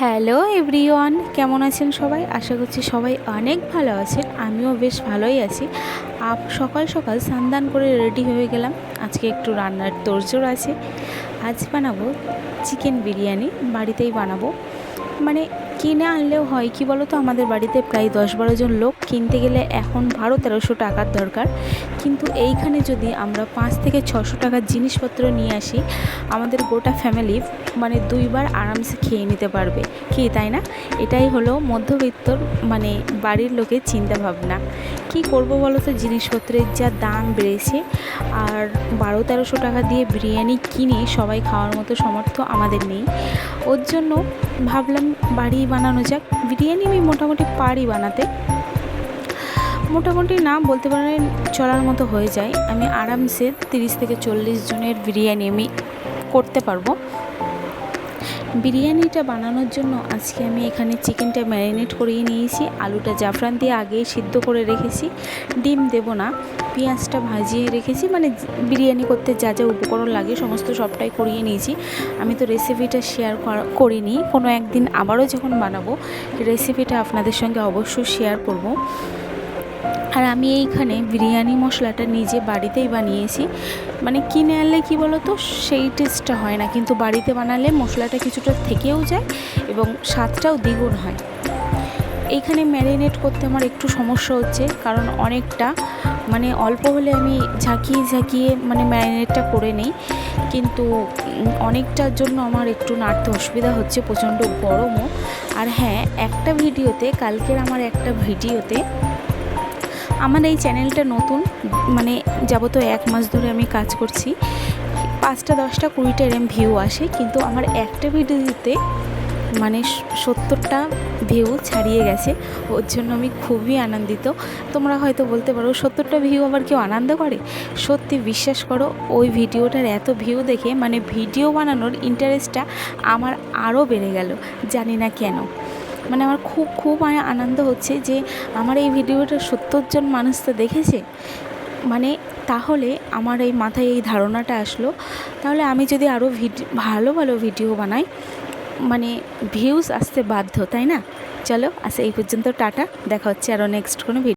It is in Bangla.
হ্যালো এভরিওয়ান, কেমন আছেন সবাই? আশা করছি সবাই অনেক ভালো আছেন। আমিও বেশ ভালোই আছি। আপ, সকাল সকাল সান্দান করে রেডি হয়ে গেলাম। আজকে একটু রান্নার তোরজোর আছে। আজ বানাবো চিকেন বিরিয়ানি। বাড়িতেই বানাবো। মানে কিনে আনলেও হয়, কি বলো তো আমাদের বাড়িতে প্রায় দশ বারো জন লোক কিনতে গেলে এখন বারো তেরোশো টাকার দরকার। কিন্তু এইখানে যদি আমরা পাঁচ থেকে ছশো টাকার জিনিসপত্র নিয়ে আসি, আমাদের গোটা ফ্যামিলি মানে দুইবার আরামসে খেয়ে নিতে পারবে। কি, তাই না? এটাই হলো মধ্যবিত্তর মানে বাড়ির লোকের চিন্তা ভাবনা কি করব বলো তো জিনিসপত্রের যা দাম বেড়েছে, আর বারো তেরোশো টাকা দিয়ে বিরিয়ানি কিনে সবাই খাওয়ার মতো সামর্থ্য আমাদের নেই। ওর জন্য ভাবলাম বাড়ি বানানো যাক। বিরিয়ানি আমি মোটামুটি পারি বানাতে। মোটামুটি না বলতে পারেন চলার মতো হয়ে যায়। আমি আরামসে তিরিশ থেকে চল্লিশ জনের বিরিয়ানি আমি করতে পারব। বিরিয়ানিটা বানানোর জন্য আজকে আমি এখানে চিকেনটা ম্যারিনেট করিয়ে নিয়েছি। আলুটা জাফরান দিয়ে আগেই সিদ্ধ করে রেখেছি। ডিম দেব না, পেঁয়াজটা ভাজিয়ে রেখেছি। মানে বিরিয়ানি করতে যা যা উপকরণ লাগে সমস্ত সবটাই করিয়ে নিয়েছি। আমি তো রেসিপিটা শেয়ার করিনি, কোনো একদিন আবারও যখন বানাবো রেসিপিটা আপনাদের সঙ্গে অবশ্যই শেয়ার করব। আর আমি এইখানে বিরিয়ানি মশলাটা নিজে বাড়িতেই বানিয়েছি। মানে কিনে আনলে কি বলো তো সেই টেস্টটা হয় না। কিন্তু বাড়িতে বানালে মশলাটা কিছুটা থেকেও যায় এবং স্বাদটাও দ্বিগুণ হয়। এইখানে ম্যারিনেট করতে আমার একটু সমস্যা হচ্ছে, কারণ অনেকটা মানে অল্প হলে আমি ঝাঁকিয়ে ঝাঁকিয়ে মানে ম্যারিনেটটা করে নিই। কিন্তু অনেকটার জন্য আমার একটু নাড়তে অসুবিধা হচ্ছে, প্রচণ্ড গরমও। আর হ্যাঁ একটা ভিডিওতে, কালকের আমার একটা ভিডিওতে আমার এই চ্যানেলটা নতুন মানে যাবত এক মাস ধরে আমি কাজ করছি। পাঁচটা, দশটা, কুড়িটা এরম ভিউ আসে, কিন্তু আমার একটা ভিডিওতে মানে সত্তরটা ভিউ ছাড়িয়ে গেছে। ওর জন্য আমি খুবই আনন্দিত। তোমরা হয়তো বলতে পারো, সত্তরটা ভিউ আবার কেউ আনন্দ করে? সত্যি বিশ্বাস করো, ওই ভিডিওটার এত ভিউ দেখে মানে ভিডিও বানানোর ইন্টারেস্টটা আমার আরও বেড়ে গেল, জানি না কেন। মানে আমার খুব খুব আনন্দ হচ্ছে যে আমার এই ভিডিওটা সত্তরজন মানুষ তো দেখেছে। মানে তাহলে আমার এই মাথায় এই ধারণাটা আসলো, তাহলে আমি যদি আরও ভিডিও ভালো ভালো ভিডিও বানাই মানে ভিউজ আসতে বাধ্য, তাই না? চলো আচ্ছা এই পর্যন্ত, টাটা, দেখা হচ্ছে আরও নেক্সট কোনো ভিডিও